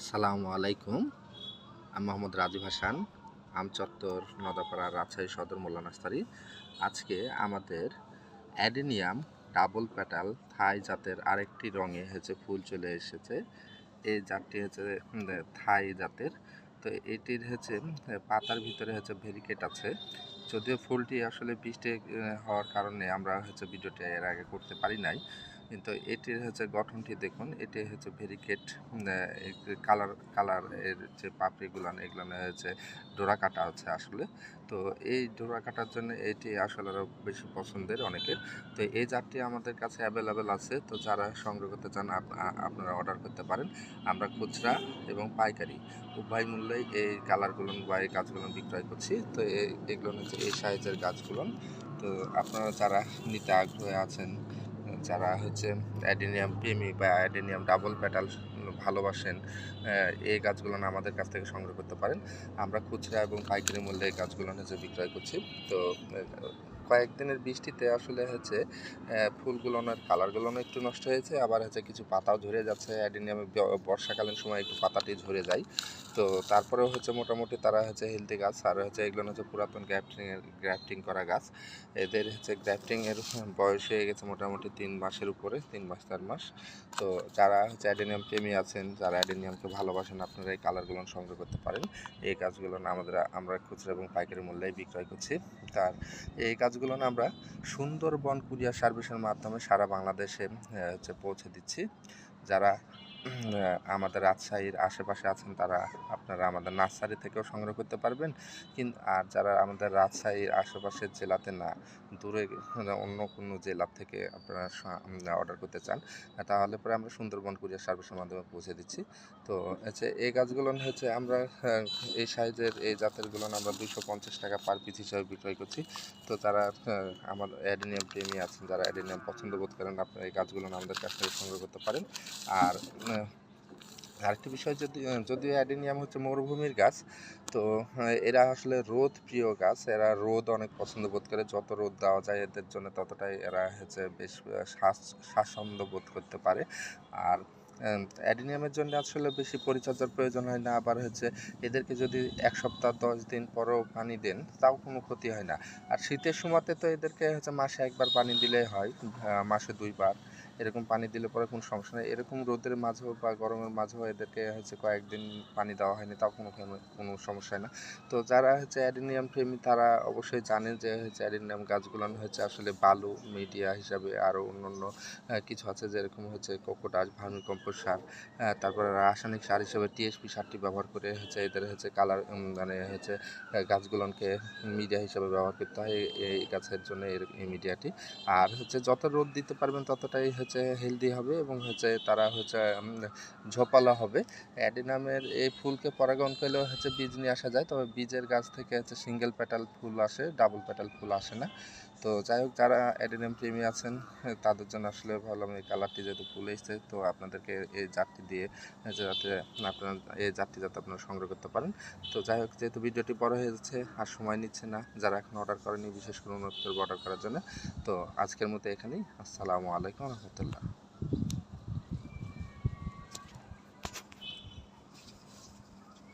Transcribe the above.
আসসালামু আলাইকুম। আমি মোহাম্মদ রাজীব হাসান, আমচত্বর নদাপাড়া রাজশাহী সদর মোল্লা নাস্তারি আজকে আমাদের অ্যাডেনিয়াম ডাবল প্যাটাল থাই জাতের আরেকটি রঙে হচ্ছে ফুল চলে এসেছে। এই জাতটি হচ্ছে থাই জাতের। তো এটির হচ্ছে পাতার ভিতরে হচ্ছে ভেরিকেট আছে। যদিও ফুলটি আসলে বৃষ্টি হওয়ার কারণে আমরা হচ্ছে ভিডিওটি এর আগে করতে পারি নাই। কিন্তু এটির হচ্ছে গঠনটি দেখুন, এটি হচ্ছে ভেরিকেট কালার কালারের যে পাপড়িগুলো, এগুলো হচ্ছে ডোরা কাটা আছে আসলে। তো এই ডোরা কাটার জন্য এটি আসলে আরও বেশি পছন্দের অনেকের। তো এই জাতটি আমাদের কাছে অ্যাভেলেবেল আছে, তো যারা সংগ্রহ করতে চান, আপ- আপনারা অর্ডার করতে পারেন। আমরা খুচরা এবং পাইকারি উভয় মূল্যেই এই কালারগুলো বা এই গাছগুলো বিক্রয় করছি। তো এগুলো হচ্ছে এই সাইজের গাছগুলো। তো আপনারা যারা নিতে আগ্রহী আছেন যারা হচ্ছে অ্যাডেনিয়াম প্রেমী বা অ্যাডেনিয়াম ডাবল প্যাটাল ভালোবাসেন এই গাছগুলো আমাদের কাছ থেকে সংগ্রহ করতে পারেন। আমরা খুচরা এবং পাইকারি মূল্যে এই গাছগুলো হচ্ছে বিক্রয় করছি। তো কয়েকদিনের বৃষ্টিতে আসলে হচ্ছে ফুলগুলোনের কালারগুলো একটু নষ্ট হয়েছে। আবার হচ্ছে কিছু পাতাও ঝরে যাচ্ছে। অ্যাডেনিয়ামে বর্ষাকালীন সময় একটু পাতাটি ঝরে যায়। তো তারপরেও হচ্ছে মোটামুটি তারা হচ্ছে হেলদি গাছ, আর হচ্ছে এগুলো হচ্ছে পুরাতন গ্রাফটিং গ্রাফটিং করা গাছ। এদের হচ্ছে গ্রাফটিং এর বয়স হয়ে গেছে মোটামুটি তিন মাসের উপরে, তিন মাস, চার মাস। তো যারা হচ্ছে অ্যাডেনিয়াম প্রেমী আছেন, যারা অ্যাডেনিয়ামকে ভালোবাসেন, আপনারা এই কালারগুলো সংগ্রহ করতে পারেন। এই গাছগুলো আমাদের, আমরা খুচরা এবং পাইকারি মূল্যে বিক্রয় করছি। তার এই গাছগুলো আমরা সুন্দরবন কুরিয়ার সার্ভিসের মাধ্যমে সারা বাংলাদেশে হচ্ছে পৌঁছে দিচ্ছি। যারা আমাদের রাজশাহীর আশেপাশে আছেন তারা আপনারা আমাদের নার্সারি থেকেও সংগ্রহ করতে পারবেন। কিন্তু আর যারা আমাদের রাজশাহীর আশেপাশের জেলাতে না দূরে মানে অন্য কোনো জেলা থেকে আপনারা অর্ডার করতে চান তাহলে পরে আমরা সুন্দরবন কুরিয়ার সার্ভিসের মাধ্যমে পৌঁছে দিচ্ছি। তো হচ্ছে এই গাছগুলো হচ্ছে আমরা এই সাইজের এই জাতেরগুলো আমরা দুইশো পঞ্চাশ টাকা পার পিস হিসাবে বিক্রয় করছি। তো যারা আহ, আমার অ্যাডেনিয়াম প্রেমী আছেন যারা অ্যাডেনিয়াম পছন্দ বোধ করেন আপনারা এই গাছগুলো আমাদের কাছ থেকে সংগ্রহ করতে পারেন। আর আরেকটি বিষয় যদি যদিও অ্যাডেনিয়াম হচ্ছে মরুভূমির গাছ, তো এরা আসলে রোদ প্রিয় গাছ। এরা রোদ অনেক পছন্দ বোধ করে। যত রোদ দেওয়া যায় এদের জন্য ততটাই এরা হচ্ছে বেশ স্বাস- স্বাচ্ছন্দ্য বোধ করতে পারে। আর অ্যাডেনিয়ামের জন্য আসলে বেশি পরিচর্যার প্রয়োজন হয় না। আবার হচ্ছে এদেরকে যদি এক সপ্তাহ, দশ দিন পরেও পানি দেন, তাও কোনো ক্ষতি হয় না। আর শীতের সময়তে তো এদেরকে হচ্ছে মাসে একবার পানি দিলেই হয় মাসে দুইবার। এরকম পানি দিলে পরে কোনো সমস্যা নেই। এরকম রোদের মাঝেও বা গরমের মাঝেও এদেরকে হচ্ছে কয়েকদিন পানি দেওয়া হয়নি, তাও কোনো কোনো- সমস্যা হয় না। তো যারা হচ্ছে অ্যাডেনিয়াম প্রেমী, তারা অবশ্যই জানেন যে হচ্ছে অ্যাডেনিয়াম গাছগুলো হচ্ছে আসলে বালু, মিডিয়া হিসাবে আরও অন্যান্য কিছু আছে যেরকম হচ্ছে কোকোটাস ভার্মি কম্পোস্ট সার তারপরে রাসায়নিক সার হিসেবে টিএসপি সারটি ব্যবহার করে হচ্ছে এদের হচ্ছে কালার মানে হচ্ছে গাছগুলোকে মিডিয়া হিসাবে ব্যবহার করতে হয় এই- গাছের জন্য এই মিডিয়াটি। আর হচ্ছে যত রোদ দিতে পারবেন ততটাই হচ্ছে হেলদি হবে এবং হচ্ছে তারা হচ্ছে ঝোপালা হবে। অ্যাডিনামের এই ফুলকে পরাগণ করলেও হচ্ছে বীজ নিয়ে আসা যায়। তবে বীজের গাছ থেকে হচ্ছে সিঙ্গেল প্যাটাল ফুল আসে ডাবল প্যাটাল ফুল আসে না। তো যাই হোক যারা অ্যাডিনাম প্রেমী আছেন হ্যাঁ, তাদের জন্য আসলে ভাবলাম এই কালারটি যেহেতু ফুল এসছে তো আপনাদেরকে এই জাতটি দিয়ে যাতে আপনার এই জাতটি যাতে আপনারা সংগ্রহ করতে পারেন। তো যাই হোক যেহেতু ভিডিওটি বড় হয়ে যাচ্ছে আর সময় নিচ্ছে না যারা এখন অর্ডার করেনি বিশেষ করে অনুরোধ করব অর্ডার করার জন্য। তো আজকের মতো এখানেই। আসসালামু আলাইকুম রহমতুল্লাহ। 了。